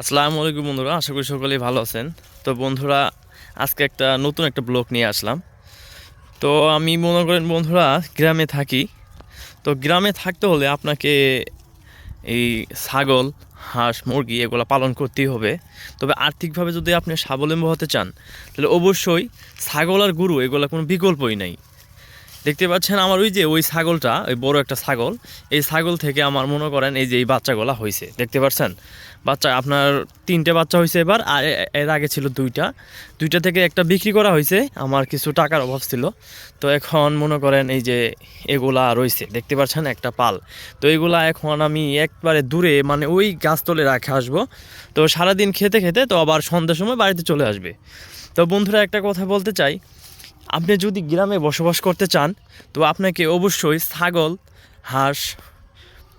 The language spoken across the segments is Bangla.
আসসালামু আলাইকুম বন্ধুরা, আশা করি সকলেই ভালো আছেন। তো বন্ধুরা, আজকে একটা নতুন একটা ব্লগ নিয়ে আসলাম। তো আমি মনে করেন বন্ধুরা, গ্রামে থাকি। তো গ্রামে থাকতে হলে আপনাকে এই ছাগল, হাঁস, মুরগি এগুলো পালন করতেই হবে। তবে আর্থিকভাবে যদি আপনি স্বাবলম্বী হতে চান, তাহলে অবশ্যই ছাগল আর গরু এগুলো কোনো বিকল্পই নাই। দেখতে পাচ্ছেন আমার ওই যে, ওই ছাগলটা, ওই বড় একটা ছাগল, এই ছাগল থেকে আমার মনে করেন এই যে, এই বাচ্চাগুলা হয়েছে দেখতে পাচ্ছেন? বাচ্চা, আপনার তিনটে বাচ্চা হয়েছে এবার, আর এর আগে ছিল দুইটা। দুইটা থেকে একটা বিক্রি করা হয়েছে আমার কিছু টাকার অভাব ছিল। তো এখন মনে করেন এই যে, এগুলা রয়েছে দেখতে পাচ্ছেন একটা পাল। তো এগুলা এখন আমি একবারে দূরে মানে ওই গাছতলে রাখে আসব। তো সারাদিন খেতে খেতে তো আবার সন্ধ্যার সময় বাড়িতে চলে আসবে। তো বন্ধুরা, একটা কথা বলতে চাই। আপনি যদি গ্রামে বসবাস করতে চান, তো আপনাকে অবশ্যই ছাগল, হাঁস,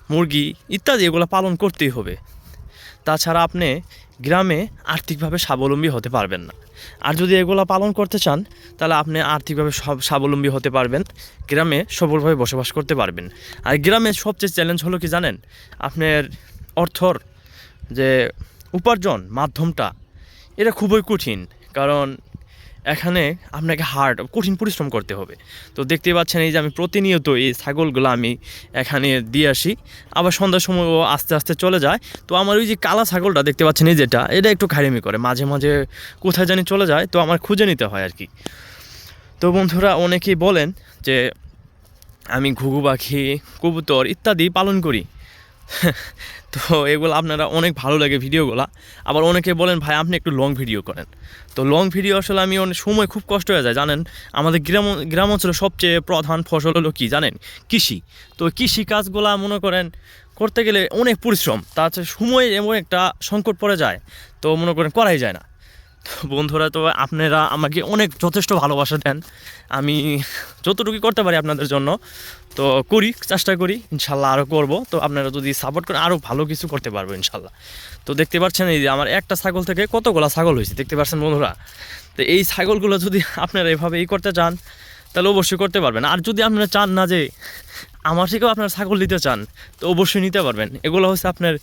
মুরগি ইত্যাদি এগুলো পালন করতেই হবে। তাছাড়া আপনি গ্রামে আর্থিকভাবে স্বাবলম্বী হতে পারবেন না। আর যদি এগুলো পালন করতে চান, তাহলে আপনি আর্থিকভাবে সব স্বাবলম্বী হতে পারবেন, গ্রামে সবলভাবে বসবাস করতে পারবেন। আর গ্রামে সবচেয়ে চ্যালেঞ্জ হলো কি জানেন? আপনার অর্থর যে উপার্জন, মাধ্যমটা, এটা খুবই কঠিন। কারণ এখানে আপনাকে হার্ড কঠিন পরিশ্রম করতে হবে। তো দেখতে পাচ্ছেন এই যে আমি প্রতিনিয়ত এই ছাগলগুলো আমি এখানে দিয়ে আসি। আবার সন্ধ্যার সময় ও আস্তে আস্তে চলে যায়। তো আমার ওই যে কালা ছাগলটা দেখতে পাচ্ছেন এই যেটা, এটা একটু খাইরামি করে, মাঝে মাঝে কোথায় জানি চলে যায়, তো আমার খুঁজে নিতে হয় আর কি তো বন্ধুরা অনেকেই বলেন যে আমি ঘুঘু পাখি, কবুতর ইত্যাদি পালন করি। তো এগুলো আপনারা অনেক ভালো লাগে ভিডিওগুলো। আবার অনেকে বলেন, ভাই, আপনি একটু লং ভিডিও করেন। তো লং ভিডিও আসলে আমি অনেক সময় খুব কষ্ট হয়ে যায়, জানেন? আমাদের গ্রাম গ্রাম অঞ্চলে সবচেয়ে প্রধান ফসল হলো কী, জানেন? কৃষি। তো কৃষি কাজগুলো, মনে করেন, করতে গেলে অনেক পরিশ্রম তাছাড়া সময় এমন একটা সংকট পড়ে যায়, তো মনে করেন করাই যায় না। বন্ধুরা, তো আপনারা আমাকে অনেক যথেষ্ট ভালোবাসা দেন। আমি যতটুকু করতে পারি আপনাদের জন্য। তো করি, চেষ্টা করি, ইনশাল্লাহ আরও করব। তো আপনারা যদি সাপোর্ট করেন আরও ভালো কিছু করতে পারব, ইনশাল্লাহ। তো দেখতে পাচ্ছেন এই যে আমার একটা ছাগল থেকে কতগুলো ছাগল হয়েছে, দেখতে পাচ্ছেন বন্ধুরা? তো এই ছাগলগুলো যদি আপনারা এভাবে ই করতে চান, তাহলে অবশ্যই করতে পারবেন। আর যদি আপনারা চান না যে আমার থেকেও আপনার ছাগল নিতে চান, তো অবশ্যই নিতে পারবেন। এগুলো হচ্ছে আপনার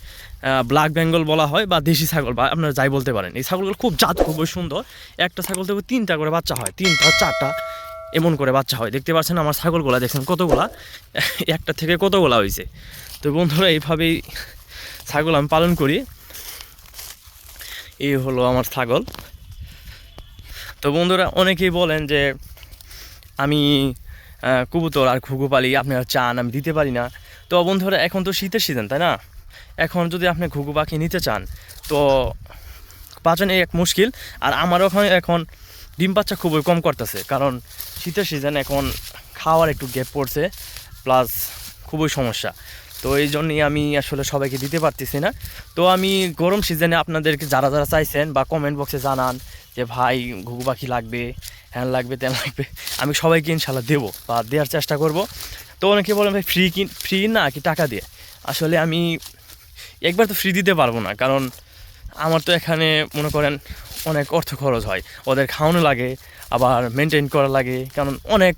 ব্ল্যাক বেঙ্গল বলা হয় বা দেশি ছাগল বা আপনারা যাই বলতে পারেন। এই ছাগলগুলো খুব জাত খুবই সুন্দর। একটা ছাগল থেকে তিনটা করে বাচ্চা হয়, তিনটা, চারটা, এমন করে বাচ্চা হয়। দেখতে পাচ্ছেন আমার ছাগলগুলা দেখছেন কতগুলা? একটা থেকে কতগুলা হয়েছে তো বন্ধুরা, এইভাবেই ছাগল আমি পালন করি। এই হলো আমার ছাগল। তো বন্ধুরা, অনেকেই বলেন যে আমি কবুতর আর ঘুঘু পালি আপনারা চান, আমি দিতে পারি না। তো বন্ধুরা, এখন তো শীতের সিজন তাই না? এখন যদি আপনি ঘুঘু পাখি নিতে চান, তো পাচনে এক মুশকিল। আর আমার ওখানে এখন ডিম বাচ্চা খুবই কম করতেছে, কারণ শীতের সিজন এখন খাওয়ার একটু গ্যাপ পড়ছে প্লাস খুবই সমস্যা। তো এই জন্যই আমি আসলে সবাইকে দিতে পারতেছি না। তো আমি গরম সিজনে আপনাদেরকে যারা যারা চাইছেন বা কমেন্ট বক্সে জানান যে ভাই, ঘুঘু পাখি লাগবে, হ্যান লাগবে তেন লাগবে, আমি সবাইকে ইনশাল্লাহ দেবো বা দেওয়ার চেষ্টা করব। তো অনেকে বলেন ভাই ফ্রি কি ফ্রি না কি টাকা দিয়ে? আসলে আমি একবার তো ফ্রি দিতে পারব না, কারণ আমার তো এখানে মনে করেন অনেক অর্থ খরচ হয়। ওদের খাওয়ানো লাগে, আবার মেনটেন করা লাগে, কারণ অনেক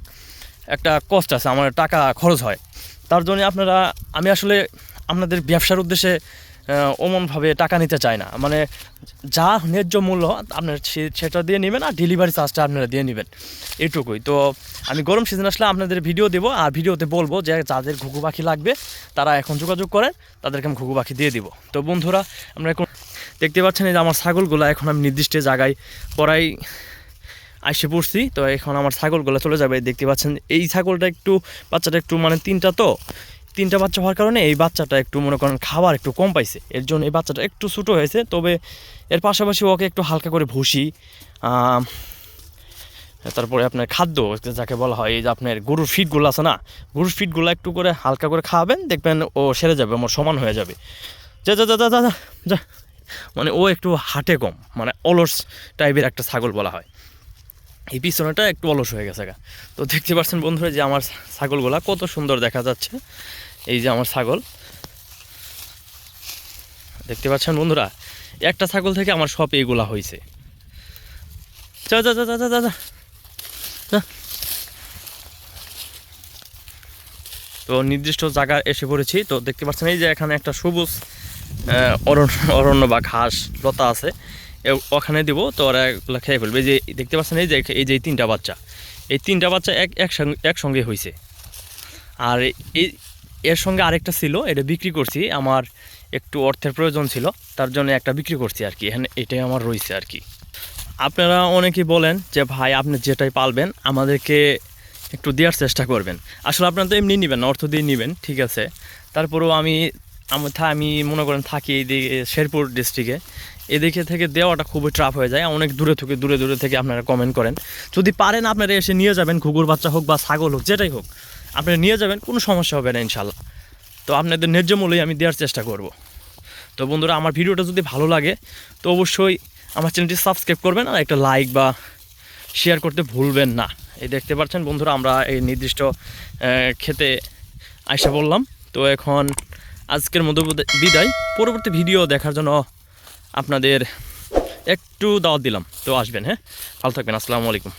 একটা কষ্ট আছে, আমার টাকা খরচ হয়। তার জন্য আপনারা, আমি আসলে আপনাদের ব্যবসার উদ্দেশ্যে অমনভাবে টাকা নিতে চায় না। মানে যা ন্যায্য মূল্য, আপনার সেটা দিয়ে নেবেন আর ডেলিভারি চার্জটা আপনারা দিয়ে নেবেন। এটুকুই। তো আমি গরম সিজন আসলে আপনাদের ভিডিও দেবো আর ভিডিওতে বলব যে যাদের ঘুঘু পাখি লাগবে, তারা এখন যোগাযোগ করেন, তাদেরকে আমি ঘুঘু পাখি দিয়ে দিব। তো বন্ধুরা, আমরা এখন দেখতে পাচ্ছেন যে আমার ছাগলগুলো, এখন আমি নির্দিষ্ট জায়গায় পড়াই, আইসে পড়ছি। তো এখন আমার ছাগলগুলো চলে যাবে। দেখতে পাচ্ছেন এই ছাগলটা একটু, বাচ্চাটা একটু মানে তিনটা তো তিনটা বাচ্চা হওয়ার কারণে এই বাচ্চাটা একটু মনে করেন খাবার একটু কম পাইছে। এর জন্য এই বাচ্চাটা একটু ছোটো হয়েছে তবে এর পাশাপাশি ওকে একটু হালকা করে ভুসি তারপরে আপনার খাদ্য যাকে বলা হয় এই যে আপনার গরুর ফিটগুলো আছে না গরুর ফিটগুলো একটু করে হালকা করে খাওয়াবেন দেখবেন ও সেরে যাবে আমার সমান হয়ে যাবে। যা যা যা যা যা যা, মানে ও একটু হাটে কম মানে অলস টাইপের একটা ছাগল বলা হয়। এই পিছনেটা একটু অলস হয়ে গেছে গা। তো দেখতে পাচ্ছেন বন্ধুরা যে আমার ছাগলগুলা কত সুন্দর দেখা যাচ্ছে। এই যে আমার ছাগল। দেখতে পাচ্ছেন বন্ধুরা, একটা ছাগল থেকে আমার সব এইগুলা হয়েছে যা যা যা যা যা যা। তো নির্দিষ্ট জায়গায় এসে পড়েছি। তো দেখতে পাচ্ছেন এই যে এখানে একটা সবুজ অরণ্য অরণ্য বা ঘাস, লতা আছে। ওখানে দিব, তো ওরা এগুলো খেয়ে ফেলবে। যে দেখতে পাচ্ছেন, এই যে এই যে তিনটা বাচ্চা। এই তিনটা বাচ্চা এক একসঙ্গে একসঙ্গে হয়েছে আর এই এর সঙ্গে আরেকটা ছিল, এটা বিক্রি করছি। আমার একটু অর্থের প্রয়োজন ছিল, তার জন্য একটা বিক্রি করছি আর কি। এখানে এটাই আমার রয়েছে আর কি। আপনারা অনেকেই বলেন যে, ভাই, আপনি যেটাই পালবেন, আমাদেরকে একটু দেওয়ার চেষ্টা করবেন। আসলে আপনারা তো এমনি নেবেন অর্থ দিয়ে নেবেন, ঠিক আছে। তারপরেও আমি আমি আমি মনে করেন থাকি এইদিকে শেরপুর ডিস্ট্রিক্টে এদিকে থেকে দেওয়াটা খুবই ট্রাফ হয়ে যায়। অনেক দূরে থেকে, দূরে দূরে থেকে আপনারা কমেন্ট করেন। যদি পারেন আপনারা এসে নিয়ে যাবেন, ঘুঘুর বাচ্চা হোক বা ছাগল হোক, যেটাই হোক, আপনারা নিয়ে যাবেন, কোনো সমস্যা হবে না ইনশাল্লাহ। তো আপনাদের ন্যায্য মূল্যেই আমি দেওয়ার চেষ্টা করব। তো বন্ধুরা, আমার ভিডিওটা যদি ভালো লাগে, তো অবশ্যই আমার চ্যানেলটি সাবস্ক্রাইব করবেন আর একটা লাইক বা শেয়ার করতে ভুলবেন না। এই দেখতে পাচ্ছেন বন্ধুরা, আমরা এই নির্দিষ্ট খেতে আইসা বললাম তো এখন আজকের মতো বিদায়। পরবর্তী ভিডিও দেখার জন্য আপনাদের একটু দাওয়াত দিলাম। তো আসবেন হ্যাঁ? ভালো থাকবেন। আসসালামু আলাইকুম।